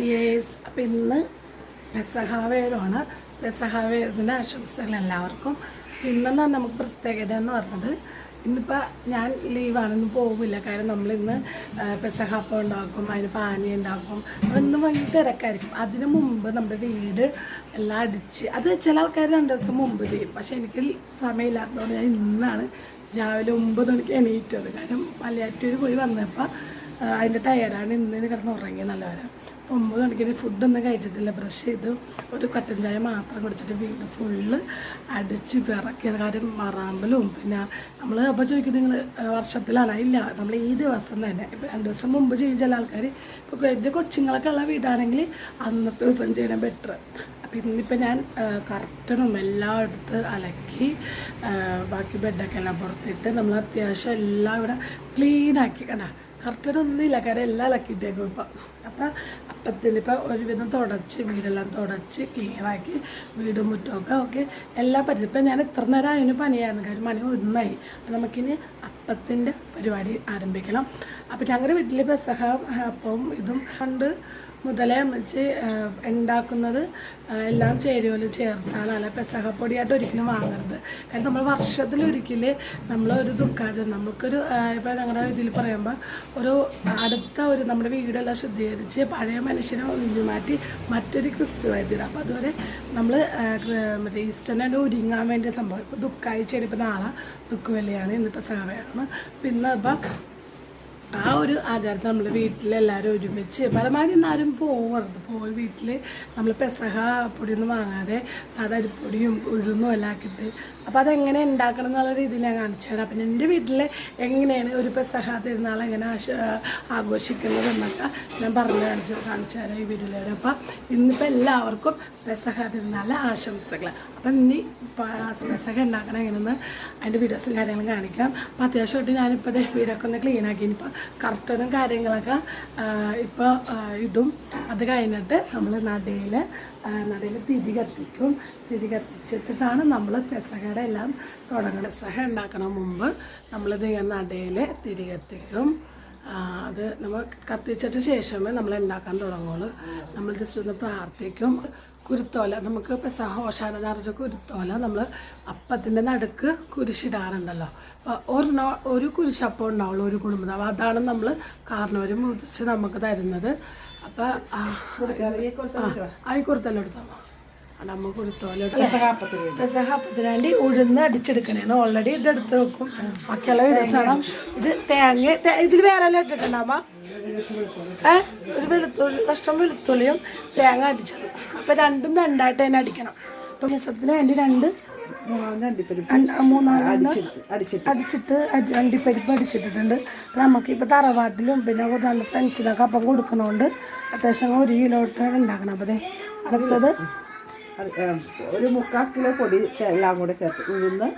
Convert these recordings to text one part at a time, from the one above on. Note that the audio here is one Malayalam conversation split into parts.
ഡിയേഴ്സ്. അപ്പം ഇന്ന് പെസഹാവേഴമാണ് പെസഹാവേഴത്തിന്റെ ആശംസകൾ എല്ലാവർക്കും. ഇന്നെന്നാണ് നമുക്ക് പ്രത്യേകത എന്ന് പറഞ്ഞത് ഇന്നിപ്പോൾ ഞാൻ ലീവാണെന്ന് പോകില്ല കാരണം നമ്മളിന്ന് പെസഹാപ്പം ഉണ്ടാക്കും അതിന് പാനി ഉണ്ടാക്കും. അപ്പോൾ ഇന്ന് വലിയ തിരക്കായിരിക്കും. അതിന് മുമ്പ് നമ്മുടെ വീട് എല്ലാം അടിച്ച് അത് ചില ആൾക്കാർ രണ്ട് ദിവസം മുമ്പ് ചെയ്യും. പക്ഷേ എനിക്ക് സമയമില്ലാത്തതുകൊണ്ട് ഞാൻ ഇന്നാണ് രാവിലെ ഒമ്പത് മണിക്ക് എണീറ്റത്. കാരണം മലയാറ്റൂർ പോയി വന്നപ്പോൾ അതിന്റെ ടയറാണ് ഇന്ന് കിടന്ന് ഉറങ്ങി നല്ലവരെ അപ്പോൾ ഒമ്പത് മണിക്ക് ഫുഡൊന്നും കഴിച്ചിട്ടില്ല. ബ്രഷ് ചെയ്ത് ഒരു കട്ടൻ ചായ മാത്രം കുടിച്ചിട്ട് വീട് ഫുള്ള് അടിച്ച് വിറക്കിയത് കാര്യം മറാമ്പലും. പിന്നെ നമ്മൾ അപ്പോൾ ചോദിക്കും നിങ്ങൾ വർഷത്തിലാണ്? ഇല്ല. നമ്മൾ ഈ ദിവസം തന്നെ ഇപ്പം രണ്ട് ദിവസം മുമ്പ് ചെയ്യും ചില ആൾക്കാർ ഇപ്പോൾ എന്റെ കൊച്ചുങ്ങളൊക്കെ ഉള്ള വീടാണെങ്കിൽ അന്നത്തെ ദിവസം ചെയ്യണം ബെറ്റർ അപ്പം ഇന്നിപ്പോൾ ഞാൻ കർട്ടനും എല്ലാം എടുത്ത് അലക്കി ബാക്കി ബെഡൊക്കെ എല്ലാം പുറത്തിട്ട് നമ്മൾ അത്യാവശ്യം എല്ലാം ഇവിടെ ക്ലീനാക്കി കേട്ടോ കറക്റ്റൊന്നും ഇല്ല. കാര്യം എല്ലാം അലക്കിയിട്ടേക്കും ഇപ്പം. അപ്പം അപ്പത്തിന് ഇപ്പം ഒരുവിധം തുടച്ച് വീടെല്ലാം തുടച്ച് ക്ലീനാക്കി വീടും മുറ്റമൊക്കെ ഓക്കെ എല്ലാ പരിചയം ഇപ്പം ഞാൻ ഇത്ര നേരം അതിന് പണിയായിരുന്നു. കാര്യം മണി ഒന്നായി. അപ്പം നമുക്കിനി അപ്പത്തിന്റെ പരിപാടി ആരംഭിക്കണം. അപ്പം ഞങ്ങളുടെ വീട്ടിൽ പെസഹ അപ്പം ഇതും കണ്ട് മുതലേ വെച്ച് ഉണ്ടാക്കുന്നത് എല്ലാം ചേരുവൽ ചേർത്താണ്. അല്ല പെസഹപ്പൊടിയായിട്ട് ഒരിക്കലും വാങ്ങരുത്. കാരണം നമ്മൾ വർഷത്തിലൊരിക്കൽ നമ്മൾ ഒരു ദുഃഖാചരണം നമുക്കൊരു ഇപ്പോൾ ഞങ്ങളുടെ ഇതിൽ പറയുമ്പോൾ ഒരു അടുത്ത ഒരു നമ്മുടെ വീടെല്ലാം ശുദ്ധീകരിച്ച് പഴയ മനുഷ്യനെ ഒഴിഞ്ഞു മാറ്റി മറ്റൊരു ക്രിസ്തു വൈദ്യുതി അപ്പോൾ അതുവരെ നമ്മൾ മറ്റേ ഈസ്റ്ററിനെ ഒരുങ്ങാൻ വേണ്ടിയ സംഭവം. ഇപ്പോൾ ദുഃഖാഴ്ച ഇപ്പോൾ നാളെ ദുഃഖവെള്ളിയാണ് ഇന്നിപ്പോൾ സഹവയാണ് പിന്നെ ഇപ്പം ആ ഒരു ആചാരത്തിൽ നമ്മൾ വീട്ടിലെല്ലാവരും ഒരുമിച്ച് പരമാവധി ഒന്നാരും പോകരുത് പോയി വീട്ടിൽ നമ്മൾ പെസഹ പൊടിയൊന്നും വാങ്ങാതെ സാധാ അരിപ്പൊടിയും ഉഴുന്നും എല്ലാം ആക്കിയിട്ട് അപ്പോൾ അതെങ്ങനെ ഉണ്ടാക്കണം എന്നുള്ള രീതിയിൽ ഞാൻ കാണിച്ചു തരാം. പിന്നെ എന്റെ വീട്ടിൽ എങ്ങനെയാണ് ഒരു പെസഹ തിരുന്നാൾ എങ്ങനെ ആശ ആഘോഷിക്കുന്നത് എന്നൊക്കെ ഞാൻ പറഞ്ഞു കാണിച്ച് കാണിച്ചു തരാം ഈ വീഡിയോയിലൂടെ. അപ്പം ഇന്നിപ്പോൾ എല്ലാവർക്കും പെസഹ തിരുന്നാൾ ആശംസകൾ അപ്പം ഇനി പെസഹ ഉണ്ടാക്കണം എങ്ങനെയെന്ന് അതിന്റെ വീഡിയോസും കാര്യങ്ങളും കാണിക്കാം. അപ്പം അത്യാവശ്യമായിട്ട് ഞാനിപ്പോൾ വീടൊക്കെ ഒന്ന് ക്ലീൻ ആക്കി. ഇനിയിപ്പോൾ കർട്ടനും കാര്യങ്ങളൊക്കെ ഇപ്പോൾ ഇടും. അത് കഴിഞ്ഞിട്ട് നമ്മൾ നടയിൽ നടയിൽ തിരി കത്തിക്കും. തിരി കത്തിച്ചിട്ടാണ് നമ്മൾ പെസകട എല്ലാം തുടങ്ങുന്നത് പെസഹ ഉണ്ടാക്കണ മുമ്പ് നമ്മളിത് ഇങ്ങനെ നടയിൽ തിരി കത്തിക്കും. അത് നമ്മൾ കത്തിച്ചിട്ട് ശേഷമേ നമ്മൾ ഉണ്ടാക്കാൻ തുടങ്ങുള്ളൂ. നമ്മൾ ജസ്റ്റ് ഒന്ന് പ്രാർത്ഥിക്കും. കുരുത്തോല നമുക്ക് പെസഹ ഓശാന നിറച്ച കുരുത്തോല നമ്മൾ അപ്പത്തിന്റെ നടുക്ക് കുരിശിടാറുണ്ടല്ലോ. അപ്പോൾ ഒരു ഒരു കുരിശപ്പം ഉണ്ടാവുള്ളൂ ഒരു കുടുംബം അതാണ് നമ്മൾ കാരണവർ മുതിച്ച് നമുക്ക് തരുന്നത്. അപ്പോൾ ആ കുറുത്തല്ല എടുത്താൽ പെസഹാപ്പത്തിന് വേണ്ടി. ഉഴുന്ന് അടിച്ചെടുക്കണേന്ന് ഓൾറെഡി ഇത് എടുത്ത് വെക്കും. വീഡിയോസ് ആണ് ഇത് തേങ്ങ ഇതിൽ വേറെ എല്ലാം ഇട്ടിട്ടുണ്ടാവാ ഏ? ഒരു വെളുത്തുള്ളി കഷ്ടം വെളുത്തുള്ളിയും തേങ്ങ അടിച്ചത്. അപ്പം രണ്ടും രണ്ടായിട്ട് തന്നെ അടിക്കണം. അപ്പം രസത്തിന് വേണ്ടി രണ്ട് അടിച്ചിട്ട് അടി- അണ്ടിപ്പരിപ്പ് അടിച്ചിട്ടിട്ടുണ്ട്. നമുക്ക് ഇപ്പോൾ തറവാട്ടിലും പിന്നെ രണ്ട് ഫ്രണ്ട്സിനൊക്കെ അപ്പം കൊടുക്കണോണ്ട് അത്യാവശ്യം ഒരു കിലോ ഇട്ട് ഉണ്ടാക്കണം അപ്പോൾ അടുത്തത്. ഒരു മുക്കാൽ കിലോ പൊടി എല്ലാം കൂടെ ചേർത്ത് ഉഴുന്ന്.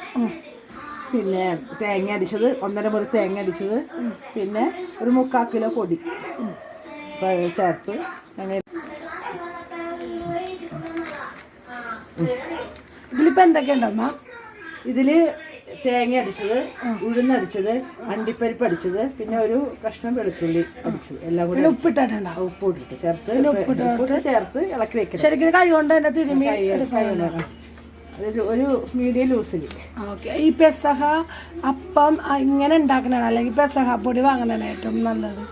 പിന്നെ തേങ്ങ അടിച്ചത് ഒന്നര മുറി തേങ്ങ അടിച്ചത്. പിന്നെ ഒരു മുക്കാൽ കിലോ പൊടി ചേർത്ത്. അങ്ങനെ ഇതിലിപ്പോൾ എന്തൊക്കെയുണ്ട് അമ്മ? ഇതിൽ തേങ്ങ അടിച്ചത് ഉഴുന്നടിച്ചത് അണ്ടിപ്പരിപ്പ് അടിച്ചത് പിന്നെ ഒരു കഷ്ണം വെളുത്തുള്ളി അടിച്ചത്. എല്ലാം കൂടി ഉപ്പിട്ടിട്ടുണ്ടോ ഉപ്പ് ഇട്ടിട്ട് ചേർത്ത് ഉപ്പിട്ട് ചേർത്ത് ഇളക്കി വെക്കണം. ശരിക്കും കൈ കൊണ്ട് തന്നെ തിരുമ്മി അതൊരു ഒരു മീഡിയം ലൂസിൽ ഓക്കെ. ഈ പെസഹ അപ്പം ഇങ്ങനെ ഉണ്ടാക്കണതാണ്. അല്ലെങ്കിൽ പെസഹ പൊടി വാങ്ങണതാണ് ഏറ്റവും നല്ലത്.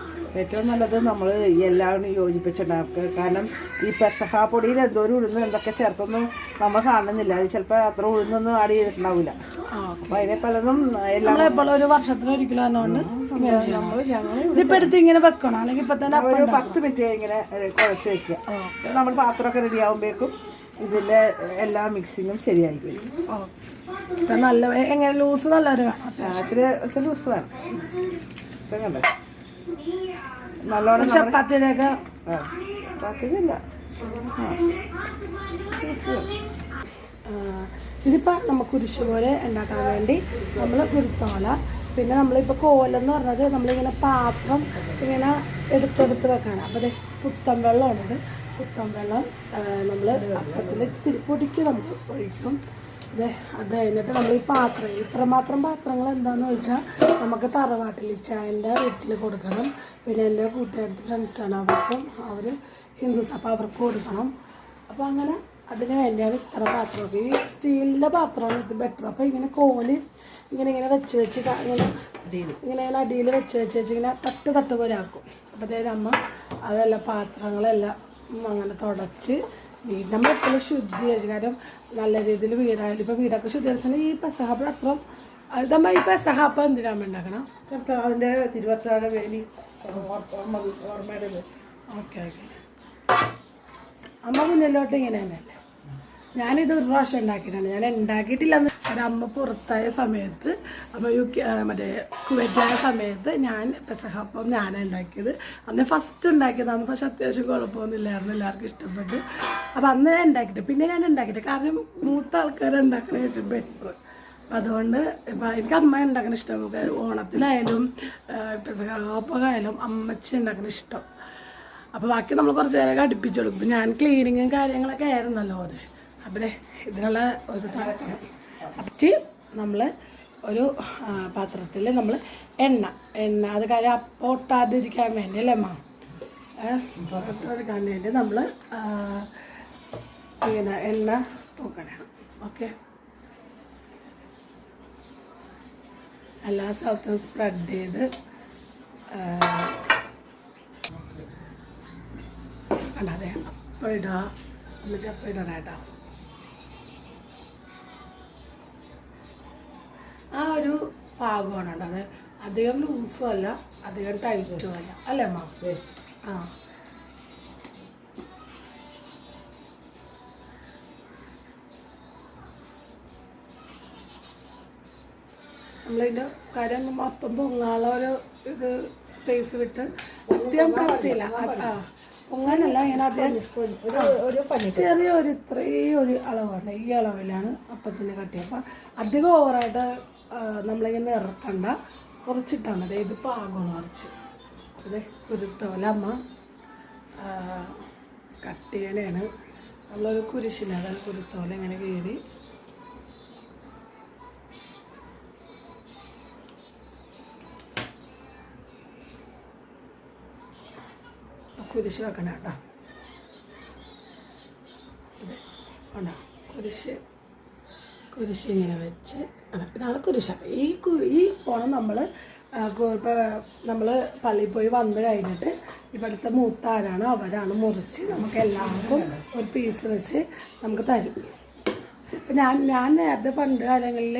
ഏറ്റവും നല്ലത് നമ്മൾ എല്ലാം യോജിപ്പിച്ചിട്ടുണ്ടാക്കുക കാരണം ഈ പെസഹ പൊടിയിൽ എന്തോരം ഉഴുന്ന് എന്തൊക്കെ ചേർത്തൊന്നും നമ്മൾ കാണുന്നില്ല. അത് ചിലപ്പോൾ അത്ര ഉഴുന്നൊന്നും ആഡ് ചെയ്തിട്ടുണ്ടാവില്ല അപ്പോൾ അതിനെ പലതും എല്ലാം ഒരു നമ്മൾ ഞങ്ങൾ ഇതിപ്പോൾ എടുത്ത് ഇങ്ങനെ വെക്കണം. അല്ലെങ്കിൽ ഇപ്പം തന്നെ ഒരു പത്ത് മിനിറ്റ് ഇങ്ങനെ കുഴച്ച് വെക്കുക. നമ്മൾ പാത്രമൊക്കെ റെഡി ആകുമ്പോഴേക്കും ഇതിന്റെ എല്ലാ മിക്സിങ്ങും ശരിയായി വരും നല്ല എങ്ങനെ ലൂസ് നല്ലൊരു വേണം ആ, ഇച്ചിരി ഇച്ചിരി ദിവസം വേണം. ഇപ്പം കണ്ടോ? നല്ലോണം ചപ്പാത്തിയുടെയൊക്കെ ആ ഇതിപ്പോൾ നമുക്ക് കുരിശ് പോലെ ഉണ്ടാക്കാൻ വേണ്ടി നമ്മൾ കുരുത്തോല പിന്നെ നമ്മളിപ്പോൾ കോലെന്ന് പറഞ്ഞത് നമ്മളിങ്ങനെ പാത്രം ഇങ്ങനെ എടുത്തെടുത്ത് വെക്കാനാണ് അപ്പോൾ ഇത് പുത്തൻ വെള്ളമാണിത്. പുത്തൻ വെള്ളം നമ്മൾ അപ്പത്തിൽ ഇത്തിരി പൊടിക്ക് നമുക്ക് ഒഴിക്കും. അത് കഴിഞ്ഞിട്ട് നമ്മൾ ഈ പാത്രം ഇത്രമാത്രം പാത്രങ്ങൾ എന്താണെന്ന് വെച്ചാൽ നമുക്ക് തറവാട്ടിൽ ചായന്റെ വീട്ടിൽ കൊടുക്കണം. പിന്നെ എന്റെ കൂട്ടുകാരുടെ ഫ്രണ്ട്സാണ്. അവർക്കും അവർ ഹിന്ദുസ് അപ്പോൾ അവർക്ക് കൊടുക്കണം. അപ്പോൾ അങ്ങനെ അതിന് വേണ്ടിയാണ് ഇത്ര പാത്രമൊക്കെ. ഈ സ്റ്റീലിന്റെ പാത്രമാണ് ഇത് ബെറ്റർ അപ്പോൾ ഇങ്ങനെ കോൽ ഇങ്ങനെ ഇങ്ങനെ വെച്ച് വെച്ച് ഇങ്ങനെ ഇങ്ങനെ ഇങ്ങനെ അടിയിൽ വെച്ച് വെച്ച് വെച്ച് ഇങ്ങനെ തട്ട് തട്ട് പോലെ ആക്കും. അപ്പോൾ അതായത് അമ്മ അതെല്ലാം പാത്രങ്ങളെല്ലാം അങ്ങനെ തുടച്ച് വീട് നമ്മളെപ്പോഴും ശുദ്ധി വെച്ച് കാരണം നല്ല രീതിയിൽ വീടായാലും ഇപ്പോൾ വീടൊക്കെ ശുദ്ധീകരിച്ചാൽ ഈ പെസഹാപ്പം അപ്പുറം നമ്മൾ ഈ പെസഹാപ്പം എന്തിനാണ് ഉണ്ടാക്കണം? കർത്താവിന്റെ തിരുവത്താഴ വേലി. ഓർമ്മ ഓർമ്മയുടെ ഓക്കെ ഓക്കെ. അമ്മ മുന്നിലോട്ട് ഇങ്ങനെ തന്നെയല്ലേ ഞാനിത് ഒരു പ്രാവശ്യം ഉണ്ടാക്കിയിട്ടാണ് ഞാൻ ഉണ്ടാക്കിയിട്ടില്ല അമ്മ പുറത്തായ സമയത്ത് അമ്മ യു കെ മറ്റേ കുവൈറ്റായ സമയത്ത് ഞാൻ പെസഹപ്പം ഞാനാണ് ഉണ്ടാക്കിയത്. അന്ന് ഫസ്റ്റ് ഉണ്ടാക്കിയതാണ് പക്ഷെ അത്യാവശ്യം കുഴപ്പമൊന്നുമില്ലായിരുന്നു എല്ലാവർക്കും ഇഷ്ടപ്പെട്ടു അപ്പം അന്ന് ഞാൻ ഉണ്ടാക്കിയിട്ട് പിന്നെ ഞാൻ ഉണ്ടാക്കിയിട്ട് കാരണം മൂത്ത ആൾക്കാർ ഉണ്ടാക്കണ ഏറ്റവും ബെറ്റർ അപ്പം അതുകൊണ്ട് ഇപ്പം എനിക്ക് അമ്മ ഉണ്ടാക്കുന്ന ഇഷ്ടം. ഓണത്തിനായാലും പെസഹപ്പമായാലും അമ്മച്ചി ഉണ്ടാക്കുന്ന ഇഷ്ടം. അപ്പോൾ ബാക്കി നമ്മൾ കുറച്ച് നേരം അടുപ്പിച്ച് കൊടുക്കും. ഇപ്പം ഞാൻ ക്ലീനിങ്ങും കാര്യങ്ങളൊക്കെ ആയിരുന്നല്ലോ അത്. അവിടെ ഇതിനുള്ള ഒരു ഫസ്റ്റ് നമ്മൾ ഒരു പാത്രത്തിൽ നമ്മൾ എണ്ണ എണ്ണ അത് കാര്യം അപ്പം ഒട്ടാതിരിക്കാൻ വേണ്ടി അല്ലേ അമ്മ? ഒട്ടാതിരിക്കാൻ വേണ്ടി നമ്മൾ ഇങ്ങനെ എണ്ണ തൂക്കണം ഓക്കെ? എല്ലാ സ്ഥലത്തും സ്പ്രെഡ് ചെയ്ത് അല്ലാതെ അപ്പം ഇടുക. എന്നിട്ട് അപ്പം ആ ഒരു പാകമാണ് കേട്ടോ. അത് അധികം ലൂസും അല്ല അധികം ടൈറ്റും അല്ല. അല്ലേ മാ ആ. നമ്മളതിന്റെ കാര്യം അപ്പം പൊങ്ങാനുള്ള ഒരു ഇത് സ്പേസ് വിട്ട് അത്യം കത്തിയില്ല. ആ പൊങ്ങാനല്ല ഇങ്ങനെ ചെറിയ ഒരു ഇത്രയും ഒരു അളവാണ്. ഈ അളവിലാണ് അപ്പത്തിന് കട്ടി അപ്പം അധികം ഓവറായിട്ട് നമ്മളിങ്ങനെ ഇറക്കണ്ട. കുറച്ചിട്ടാൽ മതി. ഇത് പാകമാണ് കുറച്ച്. അതെ കുരുത്തോല അമ്മ ആ, നമ്മളൊരു കുരിശിന് അതായത് കുരുത്തോല ഇങ്ങനെ കയറി കുരിശ് വെക്കണം കേട്ടോ. അതെ ഉണ്ടോ കുരിശ് കുരിശ് ഇങ്ങനെ വെച്ച്. ഇതാണ് കുരിശ് ഈ കു- ഈ ഓണം നമ്മൾ ഇപ്പോൾ നമ്മൾ പള്ളിയിൽ പോയി വന്നു കഴിഞ്ഞിട്ട് ഇവിടുത്തെ മൂത്താരാണ് അവരാണ് മുറിച്ച് നമുക്ക് എല്ലാവർക്കും ഒരു പീസ് വെച്ച് നമുക്ക് തരും ഇപ്പം ഞാൻ ഞാൻ നേരത്തെ പണ്ട് കാലങ്ങളിൽ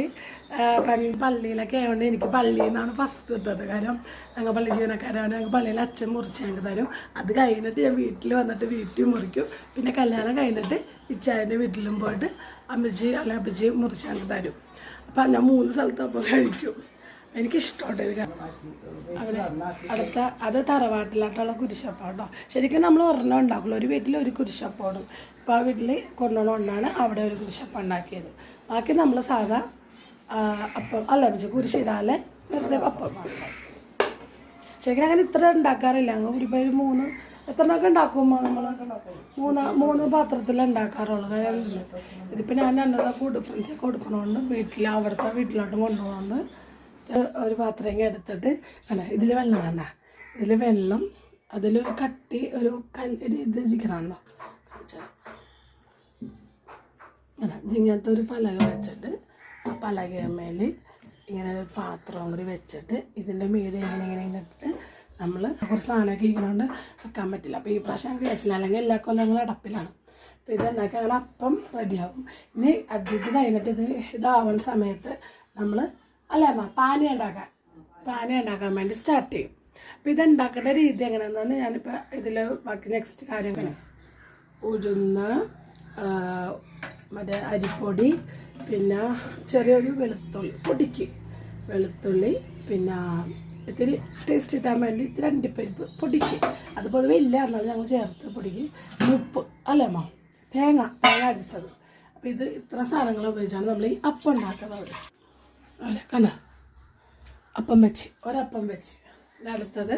പണ്ട് പള്ളിയിലൊക്കെ ആയതുകൊണ്ട് എനിക്ക് പള്ളിയിൽ നിന്നാണ് ഫസ്റ്റ് എത്തത് കാരണം ഞങ്ങൾ പള്ളി ജീവനക്കാരാണ്. ഞങ്ങൾ പള്ളിയിൽ അച്ഛൻ മുറിച്ച് ഞങ്ങൾക്ക് തരും. അത് കഴിഞ്ഞിട്ട് ഞാൻ വീട്ടിൽ വന്നിട്ട് വീട്ടിൽ മുറിക്കും. പിന്നെ കല്യാണം കഴിഞ്ഞിട്ട് ഇച്ചായന്റെ വീട്ടിലും പോയിട്ട് അമ്മച്ചി അല്ലെ അപ്പച്ചി മുറിച്ച് ഞങ്ങൾക്ക് തരും. അപ്പം ഞാൻ മൂന്ന് സ്ഥലത്ത് അപ്പോൾ കഴിക്കും. എനിക്കിഷ്ടമുണ്ട് ഇത് അടുത്ത അത് തറവാട്ടിലായിട്ടുള്ള കുരിശപ്പം ശരിക്കും നമ്മൾ ഒരെണ്ണം ഉണ്ടാക്കുള്ളൂ. ഒരു വീട്ടിൽ ഒരു കുരിശപ്പം ഇപ്പോൾ ആ വീട്ടിൽ കൊണ്ടുകൊണ്ടാണ് അവിടെ ഒരു കുരിശപ്പം ഉണ്ടാക്കിയത്. ബാക്കി നമ്മൾ സാധാ അപ്പം അല്ല വെച്ചാൽ കുരിശിടാലെ വെറുതെ അപ്പം ശരിക്കും അങ്ങനെ ഇത്ര ഉണ്ടാക്കാറില്ല. അങ്ങ് ഒരു പേര് മൂന്ന് എത്ര ഉണ്ടാക്കും നമ്മൾ മൂന്ന് മൂന്ന് പാത്രത്തിൽ ഉണ്ടാക്കാറുള്ളൂ. കാര്യം ഇതിപ്പോൾ ഞാൻ രണ്ടെണ്ണം കൂടു ഫ്രണ്ട്സ് കൊടുക്കണോണ്ട് വീട്ടിൽ അവിടുത്തെ വീട്ടിലോട്ട് കൊണ്ടുപോകുന്നുണ്ട് ഒരു പാത്രം എടുത്തിട്ട് അല്ല ഇതിൽ വെള്ളം വേണ്ട. ഇതിൽ വെള്ളം അതിൽ കട്ടി ഒരു കല്ല് ഇത് ഇരിക്കണമല്ലോ ഇങ്ങനത്തെ ഒരു പലക വെച്ചിട്ട് ആ പലകമേൽ ഇങ്ങനെ ഒരു പാത്രം കൂടി വെച്ചിട്ട് ഇതിന്റെ മീതെ ഇങ്ങനെ ഇങ്ങനെ ഇട്ടിട്ട് നമ്മൾ കുറച്ച് സാധനമൊക്കെ ഇരിക്കണോണ്ട് വെക്കാൻ പറ്റില്ല. അപ്പോൾ ഈ പ്രാവശ്യം ഗ്യാസിൽ അല്ലെങ്കിൽ എല്ലാ കൊല്ലം ഞങ്ങൾ അടപ്പിലാണ്. അപ്പോൾ ഇതുണ്ടാക്കി ഞങ്ങൾ അപ്പം റെഡിയാവും ഇനി ഇത് കഴിഞ്ഞിട്ട് ഇത് ഇതാവുന്ന സമയത്ത് നമ്മൾ അല്ലേ അമ്മ? പാന ഉണ്ടാക്കാൻ. പാന ഉണ്ടാക്കാൻ വേണ്ടി സ്റ്റാർട്ട് ചെയ്യും. അപ്പം ഇത് ഉണ്ടാക്കേണ്ട രീതി എങ്ങനെയാണെന്നാണ് ഞാനിപ്പോൾ ഇതിൽ ബാക്കി നെക്സ്റ്റ് കാര്യങ്ങൾ ഉഴുന്ന് മറ്റേ അരിപ്പൊടി പിന്നെ ചെറിയൊരു വെളുത്തുള്ളി പൊടിക്ക് വെളുത്തുള്ളി പിന്നെ ഇത്തിരി ടേസ്റ്റ് കിട്ടാൻ വേണ്ടി ഇത്തിരി അണ്ടിപ്പരിപ്പ് പൊടിക്ക്. അത് പൊതുവെ ഇല്ല എന്നാലും ഞങ്ങൾ ചേർത്ത് പൊടിക്ക്. ഉപ്പ് അല്ലേ അമ്മ? തേങ്ങ തേങ്ങ അടിച്ചത് അപ്പോൾ ഇത് ഇത്ര സാധനങ്ങൾ ഉപയോഗിച്ചാണ് നമ്മൾ ഈ അപ്പം ഉണ്ടാക്കുന്നത് അല്ലേ കണ്ട? അപ്പം വെച്ച് ഒരപ്പം വെച്ച്. അടുത്തത്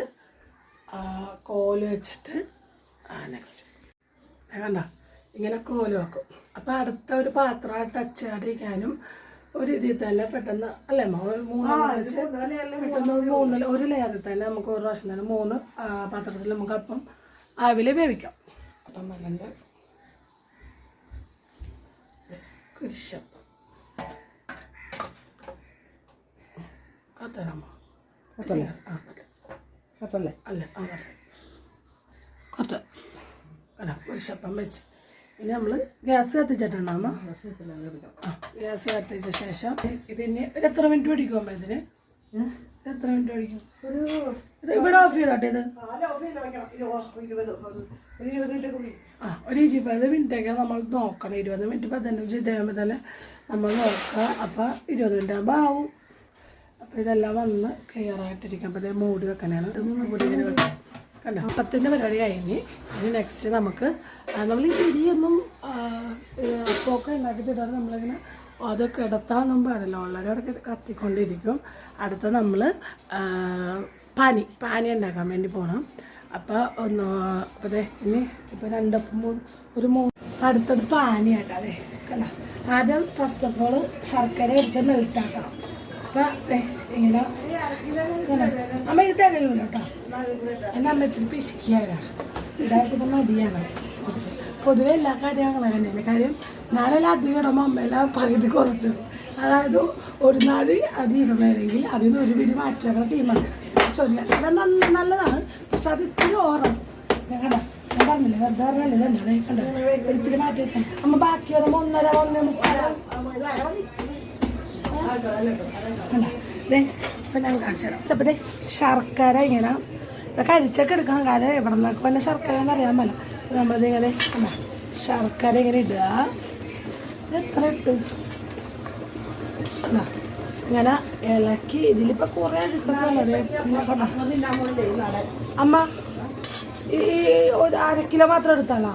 കോൽ വെച്ചിട്ട് നെക്സ്റ്റ് കണ്ട? ഇങ്ങനെ കോൽ വെക്കും. അപ്പം അടുത്ത ഒരു പാത്രം ടച്ച് ചെയ്യാതിരിക്കാനും ഒരു ഇതിൽ തന്നെ പെട്ടെന്ന് അല്ലേ അമ്മ? ഒരു മൂന്നെണ്ണം വെച്ച് പെട്ടെന്ന് ഒരു മൂന്നിൽ ഒരു ലെയറിൽ തന്നെ നമുക്ക് ഒരു പ്രാവശ്യം തന്നെ മൂന്ന് പാത്രത്തിൽ നമുക്ക് അപ്പം ആവിൽ വേവിക്കാം. അപ്പം വന്നിട്ട് കുരിശപ്പം. അല്ല ആ വെച്ച്. ഇനി നമ്മൾ ഗ്യാസ് കത്തിച്ചിട്ടുണ്ടാകുമ്പോ ആ ഗ്യാസ് കത്തിച്ച ശേഷം ഇതിന് ഒരു എത്ര മിനിറ്റ് പിടിക്കും അമ്മ ഇതിന്? എത്ര മിനിറ്റ് പിടിക്കും? ഇത് ഇവിടെ ഓഫ് ചെയ്തോട്ടെ ഇത്. ആ ഒരു ഇരുപത് മിനിറ്റൊക്കെ നമ്മൾ നോക്കണം. ഇരുപത് മിനിറ്റ് പതിനഞ്ച് കഴിയുമ്പോൾ തന്നെ നമ്മൾ നോക്കുക അപ്പോൾ ഇരുപത് മിനിറ്റ് ആകുമ്പോൾ ആവും. അപ്പോൾ ഇതെല്ലാം വന്ന് ക്ലിയർ ആയിട്ടിരിക്കും. അപ്പോൾ ഇത് മൂടി വെക്കാനാണ് മൂടി ഇങ്ങനെ വെക്കാം. കണ്ടോ? അപ്പത്തിന്റെ പരിപാടി കഴിഞ്ഞ് ഇനി നെക്സ്റ്റ് നമുക്ക് നമ്മൾ ഈ തിരിയൊന്നും അപ്പമൊക്കെ ഉണ്ടാക്കിയിട്ടിടാറ് നമ്മളിങ്ങനെ അത് കിടത്താനൊന്നും പാടില്ല ഓൾറെഡി അവിടെ കത്തിക്കൊണ്ടിരിക്കും. അടുത്ത നമ്മൾ പാനി പാനി ഉണ്ടാക്കാൻ വേണ്ടി പോകണം അപ്പോൾ ഒന്ന് അപ്പോൾ അതെ ഇനി ഇപ്പോൾ രണ്ടപ്പം മൂന്ന് ഒരു മൂന്ന് അടുത്തത് പാനി ആട്ടോ അതെ കണ്ട? ആദ്യം ഫസ്റ്റ് ഓഫ് ഓൾ ശർക്കര എടുത്ത് മെൽറ്റാക്കണം അപ്പം ഇങ്ങനെ. അമ്മ ഇത് തികയൂല കേട്ടോ എന്നെ അമ്മ ഇത്തിരി പിശിക്കുകയാണ് ഇടാക്കിപ്പോൾ മടിയാണ് പൊതുവെ എല്ലാ കാര്യവും അങ്ങനെ തന്നെയാണ് കാര്യം ഞാനെല്ലാം അധികം ഇടുമ്പോൾ അമ്മയെല്ലാം പകുതി കുറച്ചു. അതായത് ഒരു നാട് അരി ഇടണമെങ്കിൽ അതിൽ നിന്ന് ഒരു പിടി മാറ്റി ടീമാണ് പക്ഷെ ഒരു അത് നല്ല- നല്ലതാണ്. പക്ഷെ അത് ഇത്തിരി ഓറാണ് പറഞ്ഞില്ല ഞാൻ പറഞ്ഞില്ലേ വെറുതെ പറഞ്ഞല്ലേ തന്നെ അതേ കണ്ട ഇത്തിരി മാറ്റി അമ്മ ബാക്കി വരുമ്പോൾ ഒന്നര ഒന്നേ മുക്കാലോ. കാണിച്ചു തരാം. ശർക്കര ഇങ്ങനെ ഇതൊക്കെ അരിച്ചൊക്കെ എടുക്കണം കാര്യം എവിടെ നിന്നൊക്കെ വല്ല ശർക്കര എന്ന് അറിയാൻ പറ്റില്ല അപ്പോൾ നമ്മളിത് ഇങ്ങനെ കണ്ട? ശർക്കര ഇങ്ങനെ ഇടുക. എത്ര ഇട്ട്? ഇങ്ങനെ ഇളക്കി ഇതിലിപ്പോൾ കുറേ അമ്മ ഈ ഒരു അര കിലോ മാത്രം എടുത്താലോ?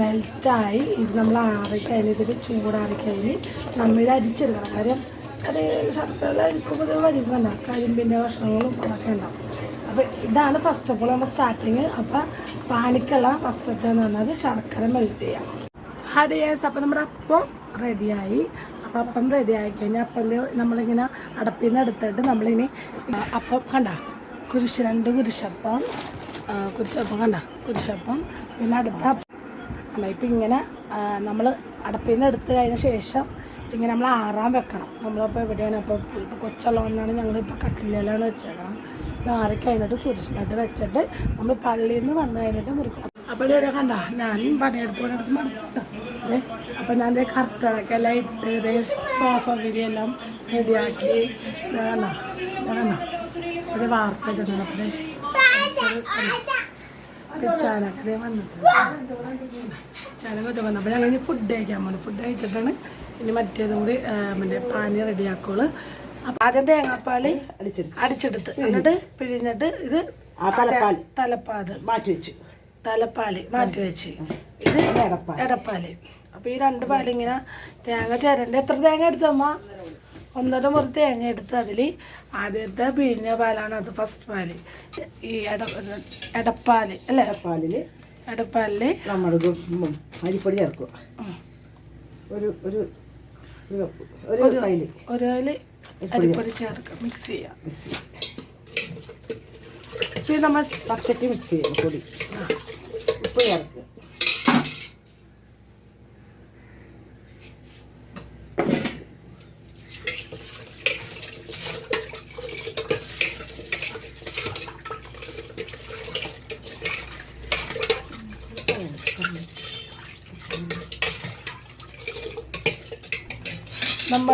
മെൽറ്റായി ഇത് നമ്മൾ ആറിക്കഴിഞ്ഞ് ഇതിൽ ചൂടാറിക്കഴിഞ്ഞ് നമ്മൾ അരിച്ചെടുക്കണം. കാര്യം അത് ശർക്കര അരിക്കുമ്പോൾ വരുന്നുണ്ട് കരിമ്പിന്റെ ഭക്ഷണങ്ങളും അതൊക്കെ ഉണ്ടാവും. അപ്പോൾ ഇതാണ് ഫസ്റ്റ് ഓഫ് ഓൾ നമ്മൾ സ്റ്റാർട്ടിങ് അപ്പോൾ പാനിക്കുള്ള ഫസ്റ്റത്തെ എന്ന് പറഞ്ഞത് ശർക്കര മെൽറ്റ് ചെയ്യാം. ഹഡിയേഴ്സ് അപ്പം നമ്മുടെ അപ്പം റെഡിയായി അപ്പം അപ്പം റെഡി ആയി കഴിഞ്ഞാൽ അപ്പം നമ്മളിങ്ങനെ അടപ്പിൽ നിന്ന് എടുത്തിട്ട് നമ്മളിനി അപ്പം കണ്ട കുരിശ് രണ്ട് കുരിശപ്പം കുരിശപ്പം കണ്ട കുരിശപ്പം. പിന്നെ അടുത്ത അല്ല ഇപ്പം ഇങ്ങനെ നമ്മൾ അടപ്പിൽ നിന്ന് എടുത്ത് കഴിഞ്ഞ ശേഷം ഇങ്ങനെ നമ്മൾ ആറാൻ വെക്കണം. നമ്മളിപ്പോൾ എവിടെയാണ്? ഇപ്പോൾ ഇപ്പോൾ കൊച്ചുള്ളതുകൊണ്ടാണ് ഞങ്ങളിപ്പോൾ കട്ടിലാണ് വെച്ചേക്കണം. ഇത് ആറി കഴിഞ്ഞിട്ട് സുരക്ഷിതമായിട്ട് വെച്ചിട്ട് നമ്മൾ പള്ളിയിൽ നിന്ന് വന്നു കഴിഞ്ഞിട്ട് മുറിക്കണം. അപ്പോൾ ഇവിടെ കണ്ട? ഞാനും പണിയെടുത്ത് പണിയെടുത്ത് മടുത്തു. അപ്പം ഞാൻ കർട്ടനൊക്കെ എല്ലാം ഇട്ട് ഇതേ സോഫ വിരിയെല്ലാം റെഡിയാക്കി. ഇത് കണ്ട? ഇത് കണ്ട? ഒരു വാർത്ത വെച്ചിട്ടുണ്ട്. ചാനൊക്കെ വന്നിട്ട് വന്നിട്ടുണ്ട്. വന്നപ്പോൾ ഞങ്ങൾ ഇനി ഫുഡ് കഴിക്കാൻ പോകുന്നു ഫുഡ് കഴിച്ചിട്ടാണ് ഇനി മറ്റേതും കൂടി മറ്റേ പാനി റെഡിയാക്കോൾ അപ്പം ആദ്യം തേങ്ങാപ്പാൽ അടിച്ചെടുത്ത്. എന്നിട്ട് പിഴിഞ്ഞിട്ട് ഇത് തലപ്പാത്. മാറ്റി വെച്ചു. തലപ്പാൽ മാറ്റി വെച്ച്. ഇത് എടപ്പാൽ. അപ്പൊ ഈ രണ്ട് പാലിങ്ങനെ തേങ്ങ ചേരണ്ട? എത്ര തേങ്ങ എടുത്തമ്മ? ഒന്നര മുറി തേങ്ങ എടുത്ത് അതിൽ ആദ്യത്തെ പിഴിഞ്ഞ പാലാണ് അത് ഫസ്റ്റ് പാൽ. ഈ എട എടപ്പാൽ അല്ലേ? പാലിൽ എടപ്പാലിൽ നമ്മൾ അരിപ്പൊടി ചേർക്കുക. ഒരു ഒരു കയ്യിൽ അരിപ്പൊടി ചേർക്കുക. മിക്സ് ചെയ്യാം പിന്നെ നമ്മൾ പച്ചക്ക് മിക്സ് ചെയ്യണം പൊടി. ഉപ്പ് ചേർക്കുക.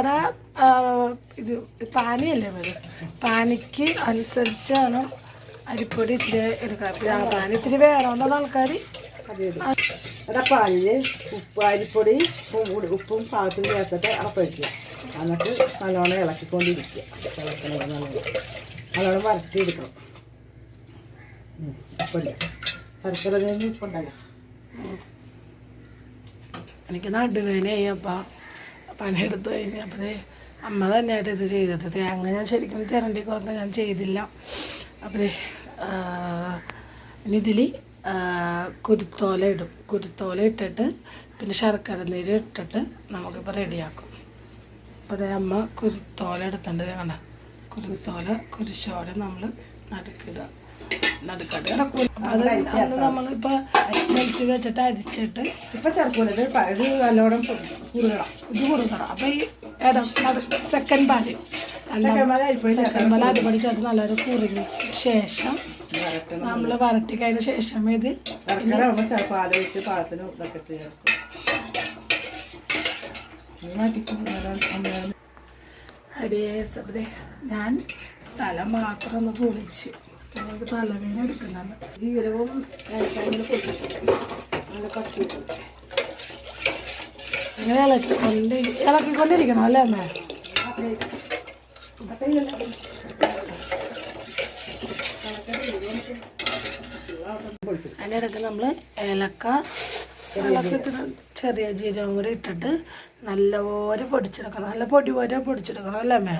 നമ്മുടെ ഇത് പാനിയല്ലേ വരും? പാനിക്ക് അനുസരിച്ചാണ് അരിപ്പൊടി ഇത്തിരി ആ പാനി ഇത്തിരി വേണമെന്നുള്ള ആൾക്കാർ എടപ്പാലിൽ ഉപ്പ് അരിപ്പൊടി ഉപ്പും പാകത്തിന് ചേർത്തിട്ട് അടപ്പഴിക്കുക എന്നിട്ട് നല്ലോണം ഇളക്കിക്കൊണ്ടിരിക്കുക. ഇളക്കണം നല്ലോണം നല്ലോണം വരട്ടിയെടുക്കണം ഉപ്പില്ല ശർക്കര ഉപ്പുണ്ടല്ലോ എനിക്ക് നടുവേനയായി അപ്പം. പണിയെടുത്ത് കഴിഞ്ഞപ്പോൾ അമ്മ തന്നെയായിട്ട് ഇത് ചെയ്തത്. തേങ്ങ ഞാൻ ശരിക്കും തിരണ്ടി കുറഞ്ഞ ഞാൻ ചെയ്തില്ല. അപ്പോൾ പിന്നെ ഇതിൽ കുരുത്തോല ഇടും. കുരുത്തോല ഇട്ടിട്ട് പിന്നെ ശർക്കര നീര് ഇട്ടിട്ട് നമുക്കിപ്പോൾ റെഡിയാക്കും. അപ്പോൾ അതേ അമ്മ കുരുത്തോല എടുത്തിട്ടുണ്ട്. കണ്ട? കുരുത്തോല കുരിശോല നമ്മൾ നടുക്കിടുക. വെച്ചിട്ട് അരിച്ചിട്ട് ഇപ്പൊ ചേർക്കൂല. ഇത് നല്ലോണം കുറുകണം. ഇത് കുറുകണം. അപ്പോൾ ഈ സെക്കൻഡ് പാൽ. സെക്കൻഡ് പാൽ അടിപൊളി ചേർത്ത് നല്ലൊരു കുറുങ്ങി ശേഷം നമ്മൾ വരട്ടി കഴിഞ്ഞ ശേഷം ഇത് പാൽ ചേർക്കും. അന്നേരം അടിയേ ഞാൻ തല മാത്രം ഒന്ന് പൊളിച്ച്. എനിക്ക് തലവേന എടുക്കുന്നുണ്ട് ജീരകവും നല്ല കട്ടി. അങ്ങനെ ഇളക്കിക്കൊണ്ട് ഇളക്കിക്കൊണ്ടിരിക്കണം അല്ലേ അമ്മേ? അതിനിടയ്ക്ക് നമ്മൾ ഏലക്ക ചെറിയ ജീരകം കൂടി ഇട്ടിട്ട് നല്ലപോലെ പൊടിച്ചെടുക്കണം. നല്ല പൊടി പോലെ പൊടിച്ചെടുക്കണം അല്ലേ അമ്മേ?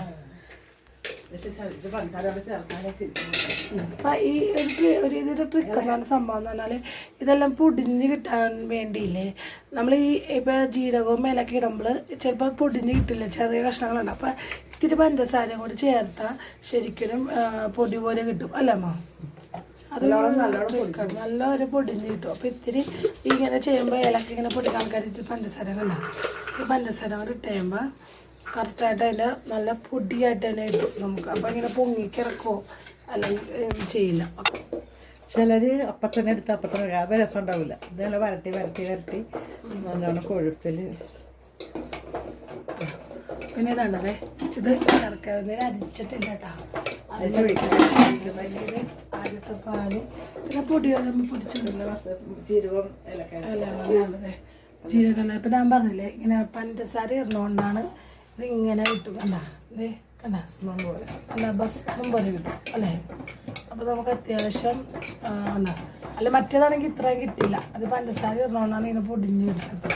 അപ്പം ഈ ഒരു ഒരു ഇതൊരു ട്രിക്ക് എന്നാണ് സംഭവം എന്ന് പറഞ്ഞാൽ ഇതെല്ലാം പൊടിഞ്ഞ് കിട്ടാൻ വേണ്ടിയില്ലേ? നമ്മൾ ഈ ഇപ്പം ജീരകവും മേലൊക്കെ ഇടുമ്പോൾ ചിലപ്പോൾ പൊടിഞ്ഞ് കിട്ടില്ല ചെറിയ കഷ്ണങ്ങളുണ്ട് അപ്പം ഇത്തിരി പഞ്ചസാരയും കൂടി ചേർത്താൽ ശരിക്കും പൊടി പോലെ കിട്ടും. അല്ലേ അമ്മ? അത് ട്രിക്കാണ് നല്ലൊരു പൊടിഞ്ഞ് കിട്ടും. അപ്പം ഇത്തിരി ഇങ്ങനെ ചെയ്യുമ്പോൾ ഏലക്ക ഇങ്ങനെ പൊടിക്കാൻ ആൾക്കാർ ഇത്തിരി പഞ്ചസാര കണ്ട? ഈ പഞ്ചസാര കൂടി ഇട്ട് കഴിയുമ്പോൾ കറക്റ്റായിട്ട് അതിന്റെ നല്ല പൊടിയായിട്ട് തന്നെ കിട്ടും നമുക്ക്. അപ്പം ഇങ്ങനെ പൊങ്ങിക്കിറക്കോ അല്ലെങ്കിൽ ചെയ്യില്ല. ചിലർ അപ്പം തന്നെ എടുത്ത് അപ്പം തന്നെ. അപ്പം രസം ഉണ്ടാവില്ല ഇതെല്ലാം വരട്ടി വരട്ടി വരട്ടി. നല്ലോണം കൊഴുപ്പിൽ പിന്നെ ഇതാണത് ഇത് ശർക്കര നേരം അരിച്ചിട്ടില്ല കേട്ടോ. ഇത് ആദ്യത്തെ പാൽ. പിന്നെ ഏലക്കായ. അല്ല നല്ലതേ ജീരകം ഇപ്പം ഞാൻ പറഞ്ഞില്ലേ ഇങ്ങനെ പഞ്ചസാര ഇടുന്നതുകൊണ്ടാണ് ഇതിങ്ങനെ കിട്ടും കണ്ട? ഇതേ കണ്ട സ്പൂൺ പോലെ. അല്ല ബസ് പോലെ കിട്ടും അല്ലേ? അപ്പോൾ നമുക്ക് അത്യാവശ്യം അല്ല അല്ല മറ്റേതാണെങ്കിൽ ഇത്രയും കിട്ടില്ല അത് പഞ്ചസാര ഇടുന്നതുകൊണ്ടാണ് ഇങ്ങനെ പൊടിഞ്ഞ് കിട്ടുന്നത്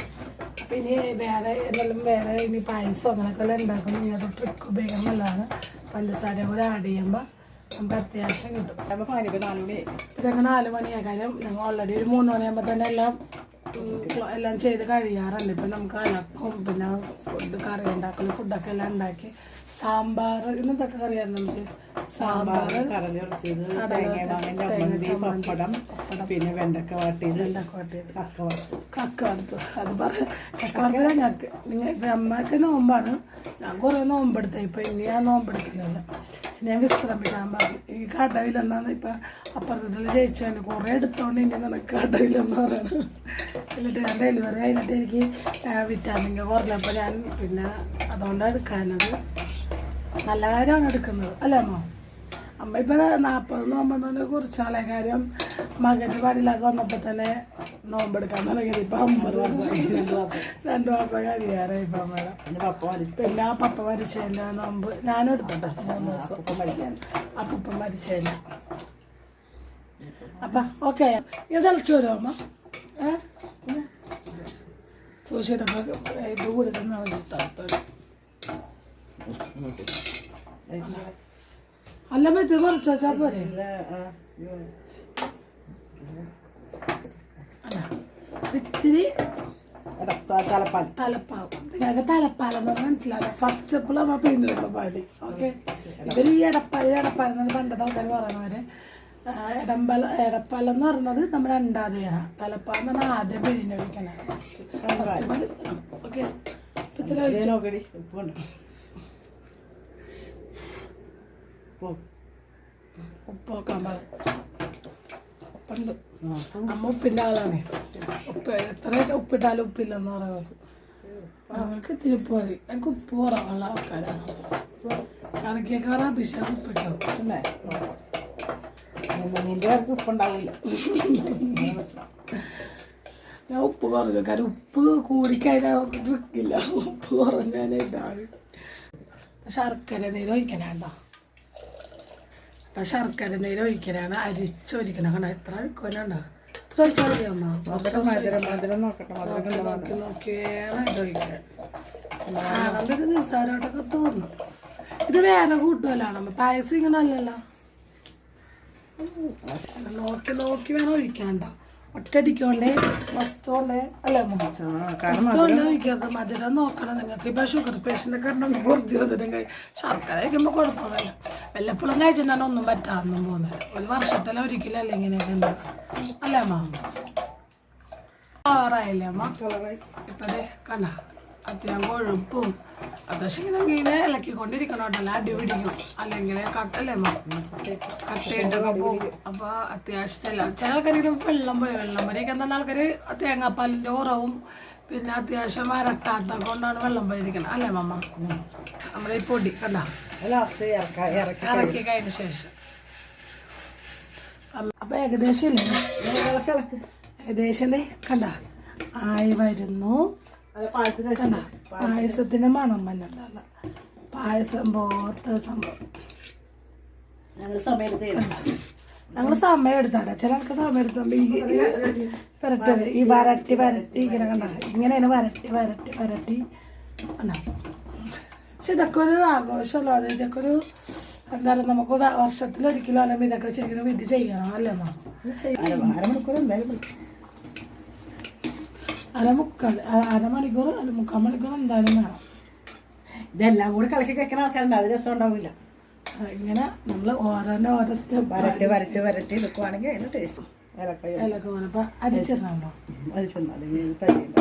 അപ്പോൾ ഇനി വേറെ എന്തെങ്കിലും വേറെ ഇനി പായസം അങ്ങനെയൊക്കെ എല്ലാം ഉണ്ടാക്കുമ്പോൾ ഇങ്ങനത്തെ ട്രിക്ക് ഉപയോഗിക്കാൻ നല്ലതാണ്. പഞ്ചസാര കൂടെ ആഡ് ചെയ്യുമ്പോൾ നമുക്ക് അത്യാവശ്യം കിട്ടും. പാനിപ്പോൾ നാല് മണി. മണിയാ. കാര്യം ഞങ്ങൾ ഓൾറെഡി ഒരു മൂന്ന് മണിയാകുമ്പോൾ തന്നെ എല്ലാം എല്ലാം ചെയ്ത് കഴിയാറുണ്ട്. ഇപ്പം നമുക്ക് അലക്കും പിന്നെ ഫുഡ് കറി ഉണ്ടാക്കലും ഫുഡൊക്കെ എല്ലാം ഉണ്ടാക്കി സാമ്പാർ ഇന്നത്തൊക്കെ കറിയായിരുന്നു നമുക്ക് സാമ്പാർ കടല ഉറക്കിയത് തേങ്ങ ചമ്മന്തി. പപ്പടം പിന്നെ വെണ്ടക്ക വാട്ടിയത് വെണ്ടക്ക വാട്ടിയത്. കക്ക കക്ക അടുത്ത് അത് പറ. കക്ക വറുത്തത് ഞങ്ങൾക്ക് നിങ്ങൾ ഇപ്പം അമ്മയ്ക്ക് നോമ്പാണ്. ഞാൻ കുറേ നോമ്പെടുത്ത. ഇപ്പം ഇനി ഞാൻ നോമ്പെടുക്കുന്നില്ല. ഞാൻ വിശ്രമിക്കാൻ പറഞ്ഞു. ഈ കടവിലെന്നാണ് ഇപ്പം അപ്പുറത്തിട്ടുള്ള ചേച്ചിയാണ് കുറേ എടുത്തോണ്ട് ഇനി നിനക്ക് കടവിലെന്ന് പറയണം. എന്നിട്ട് ഞാൻ ഡെലിവറി കഴിഞ്ഞിട്ട് എനിക്ക് വിറ്റാമിൻ കുറഞ്ഞപ്പോൾ ഞാൻ പിന്നെ അതുകൊണ്ടാണ് എടുക്കാനത് നല്ല കാര്യമാണ് എടുക്കുന്നത്. അല്ലേ അമ്മ? അമ്മ ഇപ്പം നാൽപ്പത് നോമ്പെന്നതിനെ കുറച്ച് ആളെ കാര്യം. മകന് പാടില്ലാതെ വന്നപ്പോൾ തന്നെ നോമ്പെടുക്കാൻ തുടങ്ങിയത്. ഇപ്പം അമ്പത് ദിവസമായി. രണ്ട് മാസം കഴിയാറായി ഇപ്പം അമ്മയുടെ. പിന്നെ ആ പപ്പ മരിച്ചതിന്റെ നോമ്പ് ഞാനും എടുത്തോട്ടെ മൂന്ന് ദിവസം. മരിച്ചതിന്റെ അപ്പം ഓക്കെ. ഇത് തിളച്ചു വരുമോ അമ്മ? ഏ? സൂക്ഷിച്ചപ്പോൾ ഇത് കൂടുതൽ നമ്മൾ തണുത്തു അല്ല ഇത് കുറച്ച് വെച്ചാൽ പോരെ ഇത്തിരി തലപ്പാൽ. തലപ്പാവും. മനസ്സിലാവില്ല ഫസ്റ്റ് സ്റ്റെപ്പിൽ നമ്മൾ പിന്നിലുള്ള പാൽ. ഓക്കെ ഇവർ ഈ എടപ്പാലം എന്നാണ് പണ്ടത്തെ ആൾക്കാർ പറയണവരെ ഇടമ്പല എടപ്പാലം എന്ന് പറയുന്നത് നമ്മൾ രണ്ടാതെയാണ് തലപ്പാലം എന്ന് പറഞ്ഞാൽ ആദ്യം പിഴിഞ്ഞ് ഫസ്റ്റ് ഫസ്റ്റ് ഓക്കെ ഇത്ര ഉപ്പ്. നോക്കാൻ പാടില്ല ഉപ്പുണ്ട്. അമ്മ ഉപ്പിന്റെ ആളാണ്. ഉപ്പ് എത്ര ഉപ്പിട്ടാലും ഉപ്പില്ലെന്ന് പറയുന്നത്. അവൾക്ക് ഇത്തിരി ഉപ്പ് മതി. എനിക്ക് ഉപ്പ് കുറവുള്ള ആൾക്കാരാണ്. അഭിഷേകം ഉപ്പിട്ടോ. നിന്റെ ഉപ്പുണ്ടാവില്ല. ഞാൻ ഉപ്പ് കുറഞ്ഞു. കാരണം ഉപ്പ് കൂടിക്കഴിഞ്ഞാൽ നമുക്ക് ഉപ്പ് കുറഞ്ഞാനായിട്ടാണ് ശർക്കര നീര് ഒഴിക്കണേണ്ടോ ശർക്കര നീര് ഒഴിക്കലാണ്. അരിച്ചൊരിക്കണം കണ്ട? എത്ര ഒഴിക്കലുണ്ടോ എത്ര നോക്കി നോക്കിയാണ് ഇത് ഒഴിക്കാൻ ആണല്ലോ നിസ്സാരമായിട്ടൊക്കെ തോന്നും. ഇത് വേറെ കൂട്ടുമല്ലോ നമ്മ പായസം ഇങ്ങനെ അല്ലല്ലോ. നോക്കി നോക്കി വേണം ഒഴിക്കാണ്ടോ. ഒറ്റടിക്കോണ്ടേ വസ്തുണ്ടേ അല്ല അമ്മ? ആ, കാരണം വസ്തുണ്ട് ഒഴിക്കരുത് മധുരം നോക്കണം നിങ്ങൾക്ക്. ഇപ്പൊ ഷുഗർ പേഷ്യന്റ് ഒക്കെ ഉണ്ടെങ്കിൽ കുറച്ച് കഴി ശർക്കര കഴിക്കുമ്പോൾ കുഴപ്പമൊന്നുമില്ല. വല്ലപ്പോഴും കഴിച്ചിട്ടാണ് ഒന്നും പറ്റാതൊന്നും പോകുന്നത് ഒരു വർഷത്തിൽ ഒരിക്കലല്ല ഇങ്ങനെയൊക്കെ ഉണ്ടാകും അല്ലേ അമ്മ? ആറായില്ലേ അമ്മ? ഇപ്പൊ കണ്ട? അത്യാവശ്യം കൊഴുപ്പും അത്യാവശ്യം ഇങ്ങനെ മീനെ ഇളക്കിക്കൊണ്ടിരിക്കണോട്ടല്ല അടി പിടിക്കും. അല്ലെങ്കിൽ കട്ടല്ലേ കട്ടയിട്ടൊക്കെ പോകും. അപ്പൊ അത്യാവശ്യം ചില ചില വെള്ളം പോലെ വെള്ളം വരെയൊക്കെ എന്താണ് ആൾക്കാർ തേങ്ങാപ്പാലിന്റെ ഉറവും പിന്നെ അത്യാവശ്യം വരട്ടാത്ത കൊണ്ടാണ് വെള്ളം പോലെ ഇരിക്കണം അല്ലേ മമ്മ നമ്മുടെ ഈ പൊടി കണ്ട? ലാസ്റ്റ് ഇറക്ക കഴിഞ്ഞ. ശേഷം. അപ്പൊ ഏകദേശം ഇല്ലേ? ഏകദേശം കണ്ട? ആയി വരുന്നു. കണ്ട പായസത്തിന് മണം വന്നിട്ടല്ല പായസം പോലത്തെ സംഭവം. ഞങ്ങൾ സമയം എടുത്താണ്ട ചില ആൾക്ക് സമയം എടുത്തുമ്പോ ഈ വരട്ടി ഈ വരട്ടി വരട്ടി ഇങ്ങനെ കണ്ട? ഇങ്ങനെയാണ് വരട്ടി വരട്ടി വരട്ടി പക്ഷെ ഇതൊക്കെ ഒരു ആഘോഷമല്ലോ. അത് ഇതൊക്കെ ഒരു എന്താ പറയുക നമുക്ക് വർഷത്തിലൊരിക്കലും അല്ലെങ്കിൽ ഇതൊക്കെ ശരിക്കും വീട്ടിൽ ചെയ്യണം അല്ലേ അമ്മ അര- അരമണിക്കൂർ എന്തായാലും. അരമുക്കാൽ അരമണിക്കൂർ അല്ല മുക്കാൽ മണിക്കൂർ എന്തായാലും വേണം. ഇതെല്ലാം കൂടി കളക്കി കഴിക്കുന്ന ആൾക്കാരുണ്ട്. അത് രസം ഉണ്ടാവില്ല ഇങ്ങനെ നമ്മൾ ഓരോന്നെ ഓരോ സ്റ്റെപ്പ് വരട്ടി വരട്ടി വരട്ടി എടുക്കുവാണെങ്കിൽ അതിന് ടേസ്റ്റ് വേണം അപ്പം അരിച്ചിടണമല്ലോ. ചെന്നാൽ ഇത് തരിയില്ല.